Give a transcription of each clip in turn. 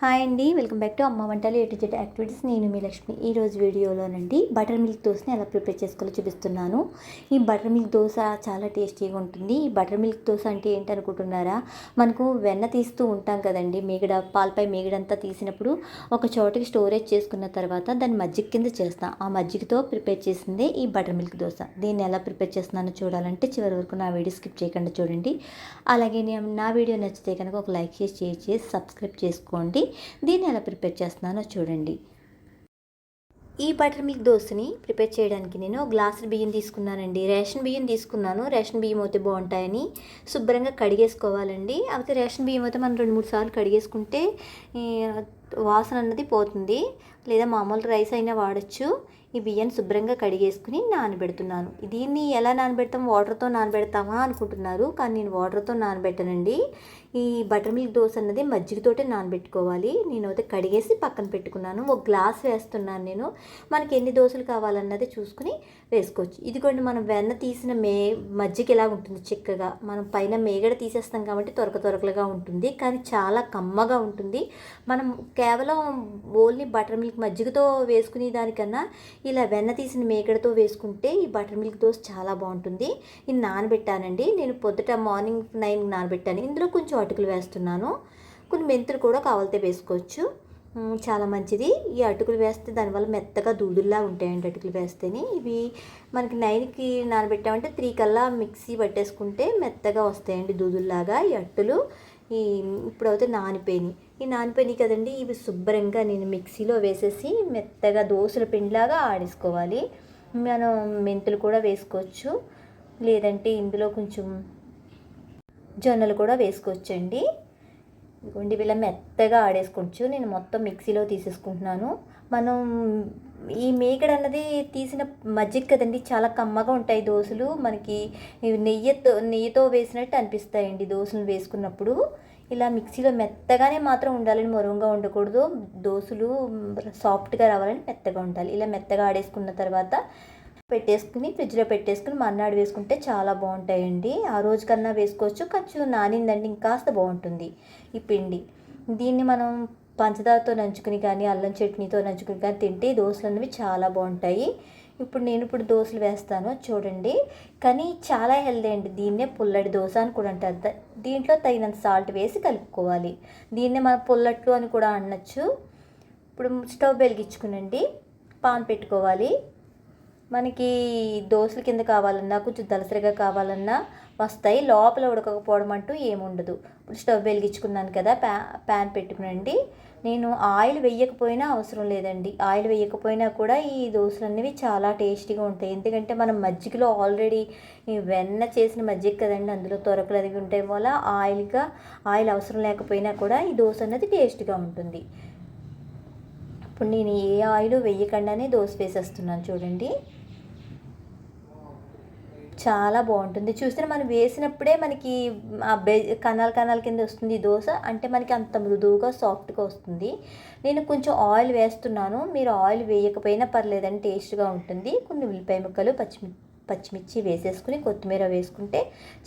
Hi అండి welcome back to అమ్మ వంటలు ఎటు జెట్ యాక్టివిటీస్. నేను మీ లక్ష్మి. ఈ రోజు వీడియోలోనండి బటర్ మిల్క్ దోశని ఎలా ప్రిపేర్ చేసుకోవాలో చూపిస్తున్నాను. ఈ బటర్ మిల్క్ దోశ చాలా టేస్టీగా ఉంటుంది. ఈ బటర్ మిల్క్ దోశ అంటే ఏంటనుకుంటున్నారా మనకు వెన్న తీస్తూ ఉంటాం కదండి. మీగడ పాలపై మీగడంతా తీసినప్పుడు ఒక చోటకి స్టోరేజ్ చేసుకున్న తర్వాత దాన్ని మజ్జిగ కింద చేస్తాం. ఆ మజ్జిగతో ప్రిపేర్ చేసిందే ఈ బటర్ మిల్క్ దోశ. దీన్ని ఎలా ప్రిపేర్ చేస్తున్నానో చూడాలంటే చివరి వరకు నా వీడియో స్కిప్ చేయకుండా చూడండి. అలాగే నేను నా వీడియో నచ్చితే కనుక ఒక లైక్ చేసి షేర్ చేసి సబ్స్క్రైబ్ చేసుకోండి. దీన్ని ఎలా ప్రిపేర్ చేస్తున్నానో చూడండి. ఈ బటర్ మిల్క్ దోశని ప్రిపేర్ చేయడానికి నేను గ్లాసు బియ్యం తీసుకున్నానండి. రేషన్ బియ్యం తీసుకున్నాను. రేషన్ బియ్యం అయితే బాగుంటాయని శుభ్రంగా కడిగేసుకోవాలండి. అయితే రేషన్ బియ్యం అయితే మనం రెండు మూడు సార్లు కడిగేసుకుంటే వాసన అన్నది పోతుంది. లేదా మామూలు రైస్ అయినా వాడచ్చు. ఈ బియ్యాన్ని శుభ్రంగా కడిగేసుకుని నానబెడుతున్నాను. దీన్ని ఎలా నానబెడతాం? వాటర్తో నానబెడతామా అనుకుంటున్నారు కానీ నేను వాటర్తో నానబెట్టనండి. ఈ బటర్ మిల్క్ దోశ అన్నది మజ్జిగతోటే నానబెట్టుకోవాలి. నేను అయితే కడిగేసి పక్కన పెట్టుకున్నాను. ఒక గ్లాస్ వేస్తున్నాను నేను. మనకి ఎన్ని దోశలు కావాలన్నది చూసుకుని వేసుకోవచ్చు. ఇదిగోండి మనం వెన్న తీసిన మే మజ్జిగ ఎలా ఉంటుంది చిక్కగా? మనం పైన మేగడ తీసేస్తాం కాబట్టి త్వరక త్వరకలుగా ఉంటుంది కానీ చాలా కమ్మగా ఉంటుంది. మనం కేవలం ఓన్లీ బటర్ మిల్క్ మజ్జిగతో వేసుకునే దానికన్నా ఇలా వెన్న తీసిన మేకడతో వేసుకుంటే ఈ బటర్ మిల్క్ దోశ చాలా బాగుంటుంది. ఇది నానబెట్టానండి. నేను పొద్దుట మార్నింగ్ నైన్ నానబెట్టాను. ఇందులో కొంచెం అటుకులు వేస్తున్నాను. కొన్ని మెంతులు కూడా కావాలితే వేసుకోవచ్చు. చాలా మంచిది. ఈ అటుకులు వేస్తే దానివల్ల మెత్తగా దూదుల్లా ఉంటాయండి అటుకులు వేస్తేనే. ఇవి మనకి నైన్కి నానబెట్టామంటే త్రీ కల్లా మిక్సీ పట్టేసుకుంటే మెత్తగా వస్తాయండి దూదుల్లాగా ఈ అట్టులు ఈ ఇప్పుడైతే నానిపోయినాయి. ఈ నానిపోయినాయి కదండి ఇవి శుభ్రంగా నేను మిక్సీలో వేసేసి మెత్తగా దోశల పిండిలాగా ఆడేసుకోవాలి. మనం మెంతులు కూడా వేసుకోవచ్చు. లేదంటే ఇందులో కొంచెం జొన్నలు కూడా వేసుకోవచ్చండి. ఇదిగోండి ఇలా మెత్తగా ఆడేసుకోవచ్చు. నేను మొత్తం మిక్సీలో తీసేసుకుంటున్నాను. మనం ఈ మేకడ అన్నది తీసిన మజ్జిగ కదండి చాలా కమ్మగా ఉంటాయి దోశలు. మనకి నెయ్యితో నెయ్యితో వేసినట్టు అనిపిస్తాయండి దోశలు వేసుకున్నప్పుడు. ఇలా మిక్సీలో మెత్తగానే మాత్రం ఉండాలని మరువుగా ఉండకూడదు. దోశలు సాఫ్ట్గా రావాలని మెత్తగా ఉండాలి. ఇలా మెత్తగా ఆడేసుకున్న తర్వాత పెట్టేసుకుని ఫ్రిడ్జ్లో పెట్టేసుకుని మర్నాడు వేసుకుంటే చాలా బాగుంటాయండి. ఆ రోజు కన్నా వేసుకోవచ్చు. కొంచెం నానిందండి ఇంకాస్త బాగుంటుంది ఈ పిండి. దీన్ని మనం పంచదారతో నంచుకుని కానీ అల్లం చట్నీతో నంచుకుని కానీ తింటే దోశలు అనేవి చాలా బాగుంటాయి. ఇప్పుడు నేను ఇప్పుడు దోశలు వేస్తాను చూడండి. కానీ చాలా హెల్దీ అండి. దీన్నే పుల్లడి దోశ అని కూడా అంటారు. దీంట్లో తగినంత సాల్ట్ వేసి కలుపుకోవాలి. దీన్నే మన పుల్లట్లు అని కూడా అనొచ్చు. ఇప్పుడు స్టవ్ వెలిగించుకునండి. పాన్ పెట్టుకోవాలి. మనకి దోశల కింద కావాలన్నా కొంచెం దలసరిగా కావాలన్నా వస్తాయి. లోపల ఉడకకపోవడం అంటూ ఏముండదు ఇప్పుడు స్టవ్ వెలిగించుకున్నాను కదా ప్యా ప్యాన్ పెట్టుకునండి. నేను ఆయిల్ వేయకపోయినా అవసరం లేదండి. ఆయిల్ వేయకపోయినా కూడా ఈ దోశలు అనేవి చాలా టేస్టీగా ఉంటాయి. ఎందుకంటే మనం మజ్జిగలో ఆల్రెడీ వెన్న చేసిన మజ్జిగ కదండి అందులో తొరకలు అది ఉంటాయి. వల్ల ఆయిల్గా ఆయిల్ అవసరం లేకపోయినా కూడా ఈ దోశ అనేది టేస్ట్గా ఉంటుంది. ఇప్పుడు నేను ఏ ఆయిల్ వేయకుండానే దోశ వేసేస్తున్నాను చూడండి. చాలా బాగుంటుంది. చూస్తే మనం వేసినప్పుడే మనకి ఆ బె కణాల కణాల కింద వస్తుంది దోశ. అంటే మనకి అంత మృదువుగా సాఫ్ట్గా వస్తుంది. నేను కొంచెం ఆయిల్ వేస్తున్నాను. మీరు ఆయిల్ వేయకపోయినా పర్లేదని టేస్ట్గా ఉంటుంది. కొన్ని ఉల్లిపాయ ముక్కలు పచ్చిమిర్చి పచ్చిమిర్చి వేసేసుకుని కొత్తిమీర వేసుకుంటే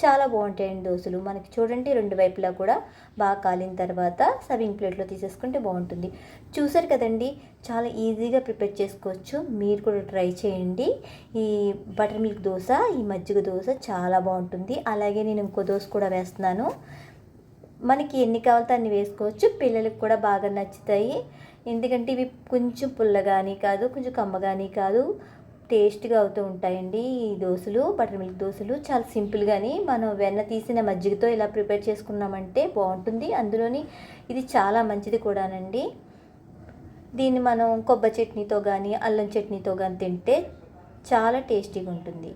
చాలా బాగుంటాయండి దోశలు. మనకి చూడండి రెండు వైపులా కూడా బాగా కాలిన తర్వాత సర్వింగ్ ప్లేట్లో తీసేసుకుంటే బాగుంటుంది. చూసారు కదండి చాలా ఈజీగా ప్రిపేర్ చేసుకోవచ్చు. మీరు కూడా ట్రై చేయండి. ఈ బటర్ మిల్క్ దోశ ఈ మజ్జిగ దోశ చాలా బాగుంటుంది. అలాగే నేను ఇంకో దోశ కూడా వేస్తున్నాను. మనకి ఎన్ని కావాలితే అన్ని వేసుకోవచ్చు. పిల్లలకు కూడా బాగా నచ్చుతాయి. ఎందుకంటే ఇవి కొంచెం పుల్లగాని కాదు కొంచెం కమ్మగాని కాదు. టేస్ట్గా అవుతూ ఉంటాయండి ఈ దోశలు బటర్ మిల్క్ దోశలు. చాలా సింపుల్గాని మనం వెన్న తీసిన మజ్జిగతో ఇలా ప్రిపేర్ చేసుకున్నామంటే బాగుంటుంది. అందులోని ఇది చాలా మంచిది కూడానండి. దీన్ని మనం కొబ్బరి చట్నీతో కానీ అల్లం చట్నీతో కానీ తింటే చాలా టేస్టీగా ఉంటుంది.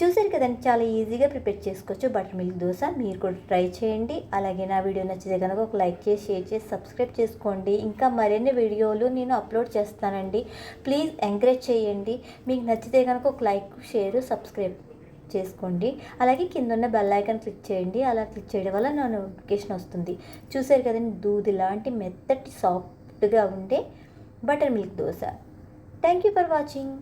చూసారు కదండి చాలా ఈజీగా ప్రిపేర్ చేసుకోవచ్చు బటర్ మిల్క్ దోశ. మీరు కూడా ట్రై చేయండి. అలాగే నా వీడియో నచ్చితే కనుక ఒక లైక్ చేసి షేర్ చేసి సబ్స్క్రైబ్ చేసుకోండి. ఇంకా మరిన్ని వీడియోలు నేను అప్లోడ్ చేస్తానండి. ప్లీజ్ ఎంకరేజ్ చేయండి. మీకు నచ్చితే కనుక ఒక లైక్ షేర్ సబ్స్క్రైబ్ చేసుకోండి. అలాగే కింద ఉన్న బెల్ ఐకాన్ క్లిక్ చేయండి. అలా క్లిక్ చేయడం వల్ల నా నోటిఫికేషన్ వస్తుంది. చూసారు కదండి దూది లాంటి మెత్తటి సాఫ్ట్గా ఉండే butter milk dosa. Thank you for watching.